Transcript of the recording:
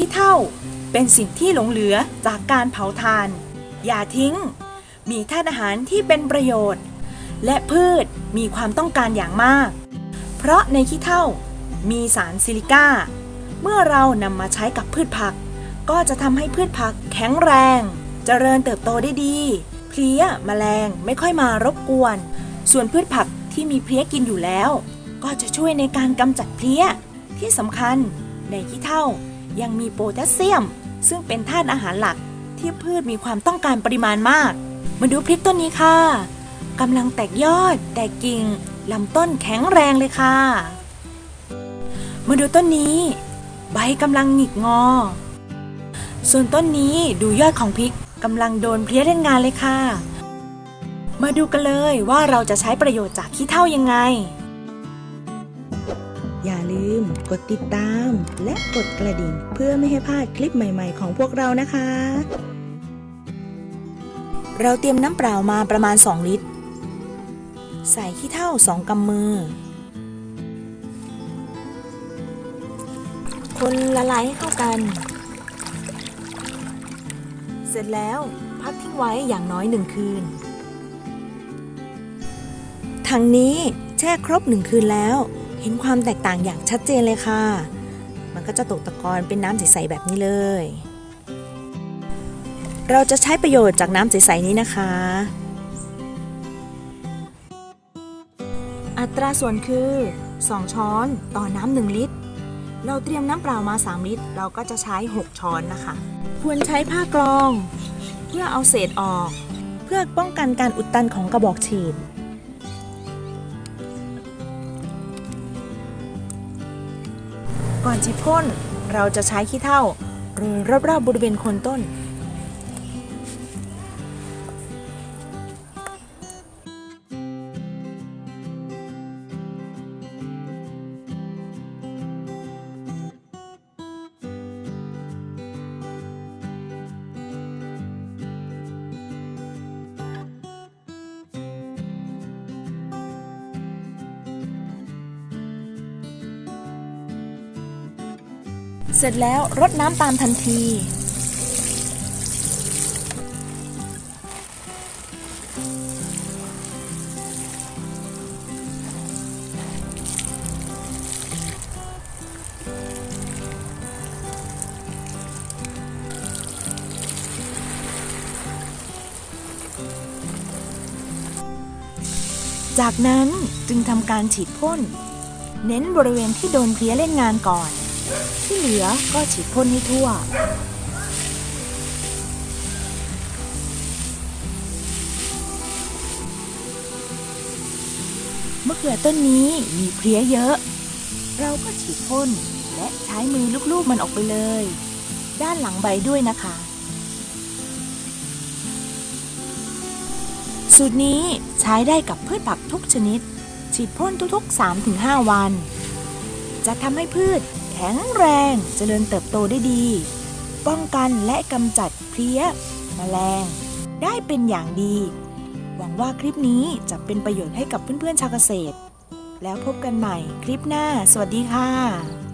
ขี้เถ้าเป็นสิ่งที่หลงเหลือจากการเผาทาน อย่าทิ้ง มีธาตุอาหารที่เป็นประโยชน์ และพืชมีความต้องการอย่างมาก เพราะในขี้เถ้ามีสารซิลิก้า เมื่อเรานำมาใช้กับพืชผัก ก็จะทำให้พืชผักแข็งแรง เจริญเติบโตได้ดี เพลี้ยแมลงไม่ค่อยมารบกวน ส่วนพืชผักที่มีเพลี้ยกินอยู่แล้ว ก็จะช่วยในการกำจัดเพลี้ยที่สำคัญในขี้เถ้า ยังมีโพแทสเซียม ซึ่งเป็นธาตุอาหารหลักที่พืชมีความต้องการปริมาณมาก มาดูพริกต้นนี้ค่ะกำลังแตกยอด แตกกิ่งลำต้นแข็งแรงเลยค่ะ มาดูต้นนี้ ใบกำลังหงิกงอ ส่วนต้นนี้ดูยอดของพริกกำลังโดนเพลี้ยเล่นงานเลยค่ะ มาดูกันเลยว่าเราจะใช้ประโยชน์จากขี้เถ้ายังไง อย่าลืมกดติดตาม และกดกระดิ่ง เพื่อไม่ให้พลาดคลิปใหม่ๆ ของพวกเรานะคะ เราเตรียมน้ำเปล่ามาประมาณ 2 ลิตร ใส่ขี้เถ้า2กำมือ คนละลายให้เข้ากัน เสร็จแล้วพักทิ้งไว้อย่างน้อยหนึ่งคืนทางนี้แช่ครบหนึ่งคืนแล้ว เห็นความแตกต่างอย่างชัดเจนเลยค่ะ มันก็จะตกตะกอนเป็นน้ำใสๆแบบนี้เลย เราจะใช้ประโยชน์จากน้ำใสๆนี้นะคะ อัตราส่วนคือ 2 ช้อนต่อน้ำ1ลิตร เราเตรียมน้ำเปล่ามา 3 ลิตร เราก็จะใช้ 6 ช้อนนะคะ ควรใช้ผ้ากรอง เพื่อเอาเศษออก เพื่อป้องกันการอุดตันของกระบอกฉีด ก่อนจีพ่น เราจะใช้ขี้เถ้าหรือรอบๆบริเวณโคนต้น เสร็จแล้วรดน้ำตามทันที จากนั้นจึงทำการฉีดพ่น เน้นบริเวณที่โดนเพลี้ยเล่นงานก่อน ที่เหลือก็ฉีดพ่นให้ทั่ว มะเขือต้นนี้มีเพลี้ยเยอะ เราก็ฉีดพ่นและใช้มือลูบๆมันออกไปเลย ด้านหลังใบด้วยนะคะ สูตรนี้ใช้ได้กับพืชผักทุกชนิด ฉีดพ่นทุกๆ 3-5 วัน จะทำให้พืช แข็งแรงเจริญเติบโตได้ดี ป้องกันและกำจัดเพลี้ยแมลง ได้เป็นอย่างดี หวังว่าคลิปนี้จะเป็นประโยชน์ให้กับเพื่อนๆชาวเกษตร แล้วพบกันใหม่คลิปหน้า สวัสดีค่ะ